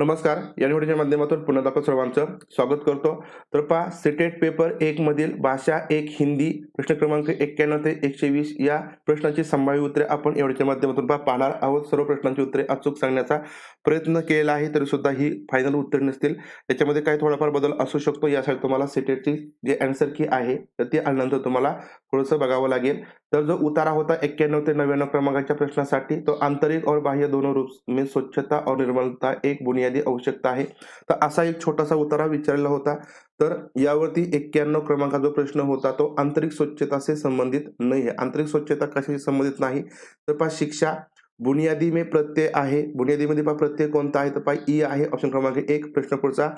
नमस्कार या निवडीच्या माध्यमातून पुन्हा आपण सर्वांचं स्वागत करतो. तर पहा सिटेट पेपर एक मधील भाषा एक हिंदी प्रश्न क्रमांक एक्क्याण्णव ते एकशे वीस या प्रश्नांची संभाव्य उत्तरे आपण एवढ्याच्या माध्यमातून पहा पाहणार आहोत. सर्व प्रश्नांची उत्तरे अचूक सांगण्याचा प्रयत्न केलेला आहे तरी सुद्धा ही फायनल उत्तरे नसतील. त्याच्यामध्ये काही थोडाफार बदल असू शकतो यासाठी तुम्हाला सिटेटची जे अँसर की आहे तर ती आल्यानंतर तुम्हाला थोडंसं बघावं लागेल. तर जो उतारा होता एक्क्याण्णव ते नव्याण्णव क्रमांकाच्या प्रश्नासाठी तो आंतरिक और बाह्य दोनों रूप में स्वच्छता और निर्मलता एक बुनियादी आवश्यकता आहे. तर असा एक छोटासा उतारा विचारलेला होता. तर यावरती एक्क्याण्णव क्रमांकाचा जो प्रश्न होता तो आंतरिक स्वच्छता से संबंधित नाही आहे. आंतरिक स्वच्छता कशाशी संबंधित नाही? तर पहा शिक्षा बुनियादी में प्रत्यय आहे. बुनियादीमध्ये पहा प्रत्यय कोणता आहे? तर पहा ई आहे. ऑप्शन क्रमांक एक प्रश्न पुढचा.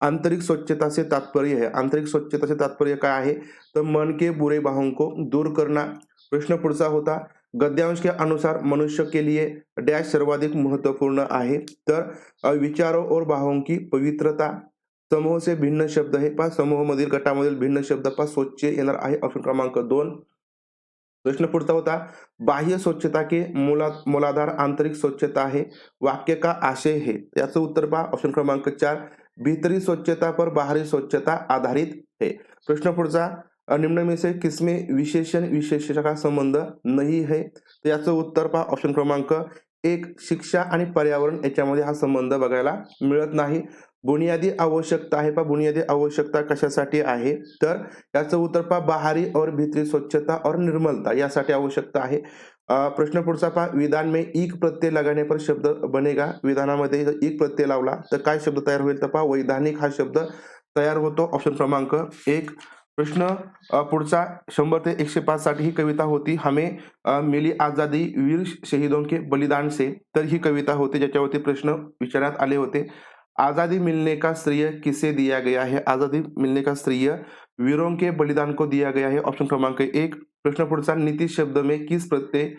आंतरिक स्वच्छताचे तात्पर्य है आंतरिक स्वच्छताचे तात्पर्य काय आहे? तर मन के बुरे बाहुंको को दूर करना. प्रश्न पुढचा होता. गद्यांश के अनुसार मनुष्य के लिए डैश सर्वाधिक महत्त्वपूर्ण आहे. तर विचारों और भावों की पवित्रता समूह से भिन्न शब्द आहे पहा समूहामधील गटामधील भिन्न शब्द पहा स्वच्छ येणार आहे. ऑप्शन क्रमांक दोन. प्रश्न पुढचा होता बाह्य स्वच्छता के मूला मूलाधार आंतरिक स्वच्छता है. वाक्य का आशय है? याचं उत्तर पहा ऑप्शन क्रमांक चार. भीतरी स्वच्छता पर बाहरी स्वच्छता आधारित है. प्रश्न पुढचा निम्न में से किसमें विशेषण विशेषण का संबंध नाही है? तर याचं उत्तर पहा ऑप्शन क्रमांक एक शिक्षा आणि पर्यावरण याच्यामध्ये हा संबंध बघायला मिळत नाही. बुनियादी आवश्यकता आहे पा बुनियादी आवश्यकता कशासाठी आहे? तर याचं उत्तर पहा बाहरी और भीतरी स्वच्छता और निर्मलता यासाठी आवश्यकता आहे. प्रश्न पुढचा पहा विधान में एक प्रत्यय लगाने पर शब्द बनेगा? विधानामध्ये जर एक प्रत्यय लावला तर काय शब्द तयार होईल? तर पहा वैधानिक हा शब्द तयार होतो. ऑप्शन क्रमांक एक प्रश्न पुढचा. शंभर ते एकशे पाच साठी ही कविता होती. हमें मिली आजादी वीर शहीदों के बलिदान से. तर ही कविता होती ज्याच्यावरती प्रश्न विचारण्यात आले होते. आजादी मिलने का श्रेय किसे दिया गया है? आजादी मिलने का श्रेय वीरों के बलिदान को दिया गया है? ऑप्शन क्रमांक एक. प्रश्न पुढचा. नीति शब्द में किस प्रत्यय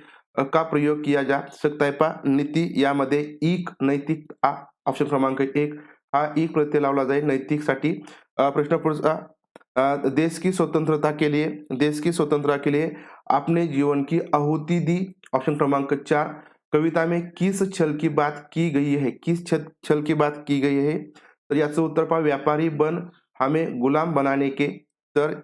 का प्रयोग किया जा सकता है? पा. नीती यामध्ये एक नैतिक आ. ऑप्शन क्रमांक एक. हा एक प्रत्यय लावला जाईल नैतिकसाठी. प्रश्न पुढचा. देश की स्वतंत्रता के लिए, देश की स्वतंत्रता के लिए अपने जीवन की आहुति दी। ऑप्शन क्रमांक चार, कविता में किस छल की बात की गई है? किस छल की बात की गई है? तर याचं उत्तर पहा व्यापारी बन, हमें गुलाम बनाने के। तर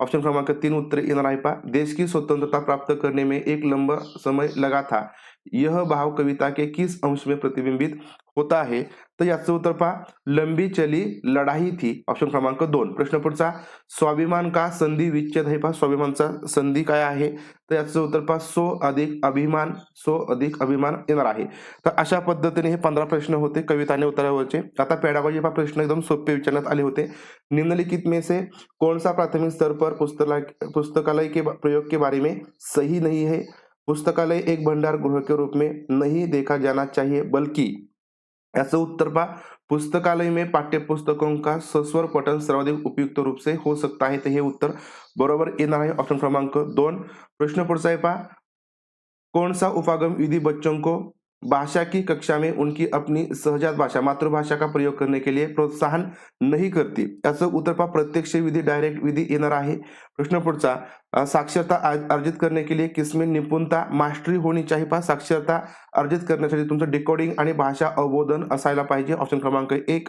ऑप्शन क्रमांक तीन, उत्तर येणार आहे पहा देश की स्वतंत्रता प्राप्त करने में एक लंबा समय लगा था। यह भाव कविता के किस अंश में प्रतिबिंबित होता है? तर याचं उत्तर पहा. लंबी चली लढाई थी. ऑप्शन क्रमांक दोन. प्रश्न पुढचा. स्वाभिमान का संधी विच्छेद हे पहा स्वाभिमानचा संधी काय आहे? तर याचं उत्तर पहा सो अधिक अभिमान सो अधिक अभिमान येणार आहे. तर अशा पद्धतीने हे पंधरा प्रश्न होते कविता आणि उत्तरावरचे. आता पेडागोजी पहा प्रश्न एकदम सोपे विचारण्यात आले होते. निम्नलिखित में से कौन सा प्राथमिक स्तर पर पुस्तला पुस्तकालय के प्रयोग के बारे में सही नहीं है? पुस्तकालय एक भंडार गृह के रूप में नहीं देखा जाना चाहिए बल्कि याचं उत्तर पहा. पुस्तकालय में पाठ्य पुस्तकों का सस्वर पठन सर्वाधिक उपयुक्त रूप से हो सकता है तर हे उत्तर बरोबर येणार आहे. ऑप्शन क्रमांक दोन. प्रश्न पुढचा आहे पहा. कौन सा उपागम विधी बच्चों को भाषा की कक्षा में उनकी अपनी सहजात भाषा मातृभाषा का प्रयोग करने के लिए प्रोत्साहन नहीं करती। याचं उत्तर पहा प्रत्यक्ष विधी डायरेक्ट विधी येणार आहे. प्रश्न पुढचा साक्षरता आ- अर्जित करने के लिए किसमें निपुणता मास्टरी होनी चाहिए? पहा साक्षरता अर्जित करण्यासाठी तुमचं डिकोडिंग आणि भाषा अवबोधन असायला पाहिजे. ऑप्शन क्रमांक एक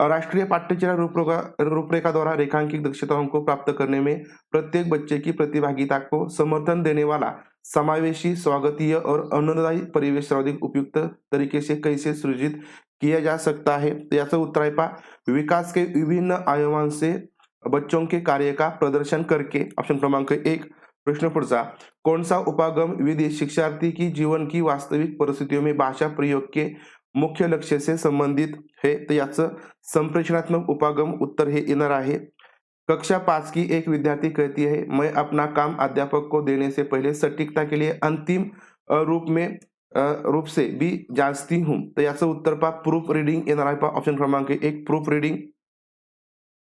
राष्ट्रीय पाठ्यचर्या रूपरेखा रूपरेखा द्वारा रेखांकित दक्षताओं को प्राप्त करने में प्रत्येक बच्चे की प्रतिभागिता को समर्थन देने वाला समावेशी स्वागतीय और आनंददायी परिवेश सर्वाधिक उपयुक्त तरीके से कैसे सृजित किया जा सकता है? तो याचं उत्तर आहे पहा विकास के विभिन्न आयामों से बच्चों के कार्य का प्रदर्शन करके। ऑप्शन क्रमांक एक प्रश्न पुढचा कौन सा उपागम विधि शिक्षार्थी की जीवन की वास्तविक परिस्थितियों में भाषा प्रयोग के मुख्य लक्ष्य से संबंधित है? तर याचं संप्रेषणात्मक उपागम उत्तर हे येणार आहे. कक्षा पाँच की एक विद्यार्थी कहती है, मैं अपना काम अध्यापक को देने से पहले सटीकता के लिए अंतिम रूप में रूप से भी जांचती हूँ। तर याचं उत्तर पहा प्रूफ रीडिंग ऑप्शन क्रमांक एक, प्रूफ रीडिंग।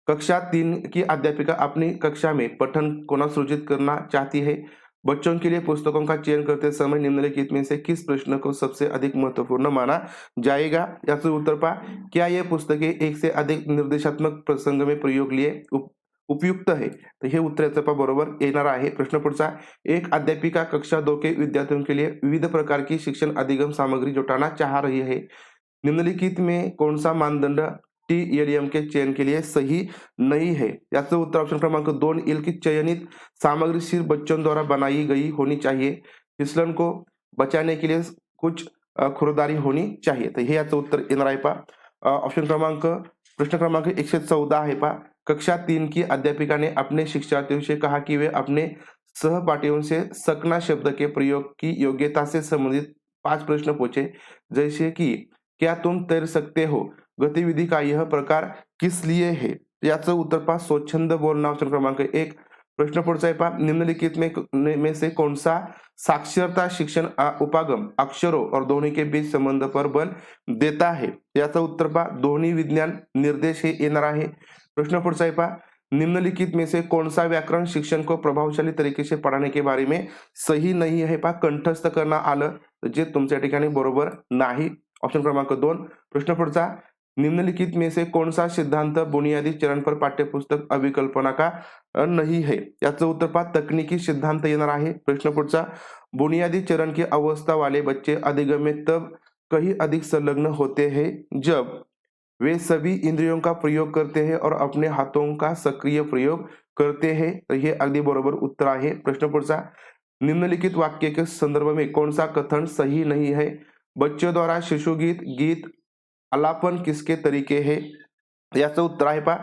कक्षा तीन की अध्यापिका अपनी कक्षा में पठन कोना सृजित करना चाहती है। बच्चों के लिए पुस्तकों का चयन करते समय निम्नलिखित में से किस प्रश्न को सबसे अधिक महत्वपूर्ण माना जाएगा? याचं उत्तर पहा क्या ये पुस्तकें एक से अधिक निर्देशात्मक प्रसंग में प्रयोग लिए उपयुक्त है तर हे उत्तर याचं बरोबर येणार आहे. प्रश्न पुढचा एक अध्यापिका कक्षा दो के विद्यार्थियों के लिए विविध प्रकार की शिक्षण अधिगम सामग्री जुटाना चाह रही है निम्नलिखित में कौन सा मानदंड टी एल एम के चयन के लिए सही नहीं है. याचं उत्तर ऑप्शन क्रमांक दोन येईल की चयनित सामग्री सिर्फ बच्चों द्वारा बनाई गई होनी चाहिए. फिसलन को बचाने के लिए कुछ खुरदारी होनी चाहिए. तर हे याचं उत्तर येणार आहे पा ऑप्शन क्रमांक प्रश्न क्रमांक एकशे चौदा आहे पा कक्षा तीन की अध्यापिका ने अपने शिक्षार्थियों से कहा कि वे अपने सहपाठियों से सकना शब्द के प्रयोग की योग्यता से संबंधित पांच प्रश्न पूछे जैसे कि क्या तुम तैर सकते हो? गतिविधि का यह प्रकार किस लिए है? याचं उत्तर पा स्वच्छंद बोलना ऑप्शन क्रमांक एक. प्रश्न पुढचा आहे पहा. निम्नलिखित में में से कौन सा साक्षरता शिक्षण उपागम अक्षरों और ध्वनि के बीच संबंध पर बल देता है याचं उत्तर पा ध्वनि विज्ञान निर्देश हे येणार आहे. प्रश्न पुढचा आहे पहा. निम्नलिखित में से कौन सा व्याकरण शिक्षण को प्रभावशाली तरीके से पढ़ाने के बारे में सही नहीं है पहा. कंठस्थ करणं आलं जे तुमच्या ठिकाणी बरोबर नाही. ऑप्शन क्रमांक दोन. प्रश्न पुढचा. निम्नलिखित में से कौन सा सिद्धांत बुनियादी चरण पर पाठ्यपुस्तक अभिकल्पना का नहीं है? याचं उत्तर पा तकनीकी सिद्धांत येणार आहे. प्रश्न पुढचा. बुनियादी चरण की अवस्था वाले बच्चे अधिगम्य तब कहीं अधिक संलग्न होते हैं जब वे सभी इंद्रियों का प्रयोग करते हैं और अपने हाथों का सक्रिय प्रयोग करते हैं। तर हे अगदी बरोबर उत्तर आहे. प्रश्न पुढचा. निम्नलिखित वाक्य के संदर्भ में कौन सा कथन सही नहीं है? बच्चों द्वारा शिशु गीत गीत अलापन किसके तरीके है? याचं उत्तर आहे पा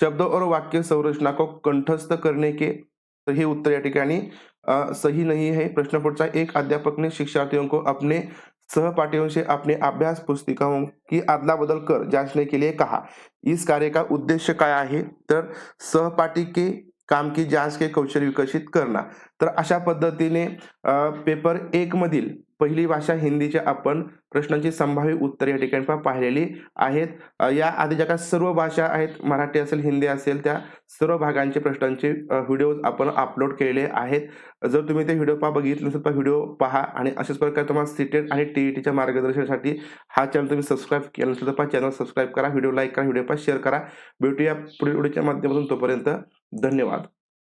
शब्द और वाक्य संरचना को कंठस्थ करने के तर हे उत्तर या ठिकाणी सही नहीं है. प्रश्न पुढचा एक अध्यापक ने शिक्षार्थियों को अपने सहपाठियों से अपने अभ्यास पुस्तिकाओं की अदला बदल कर जांचने के लिए कहा. इस कार्य का उद्देश्य काय आहे? तर सहपाठी के काम की जांच के कौशल्य विकसित करना. तर अशा पद्धतीने पेपर एक मधील पहिली भाषा हिंदीच्या आपण प्रश्नांची संभाव्य उत्तर या ठिकाणी पा- पाहिलेली आहेत. या आधी ज्या काही सर्व भाषा आहेत मराठी असेल हिंदी असेल त्या सर्व भागांचे प्रश्नांचे व्हिडिओ आपण अपलोड केलेले आहेत. जर तुम्ही ते व्हिडिओ पहा बघितले नसेल तर व्हिडिओ पहा आणि अशाच प्रकारे तुम्हाला सीटेट आणि टी ई टीच्या मार्गदर्शनासाठी हा चॅनल तुम्ही सबस्क्राईब केला नसेल तर पहा चॅनल सबस्क्राईब करा व्हिडिओ लाईक करा व्हिडिओ पहा शेअर करा. भेटूया पुढील व्हिडिओच्या माध्यमातून तोपर्यंत धन्यवाद.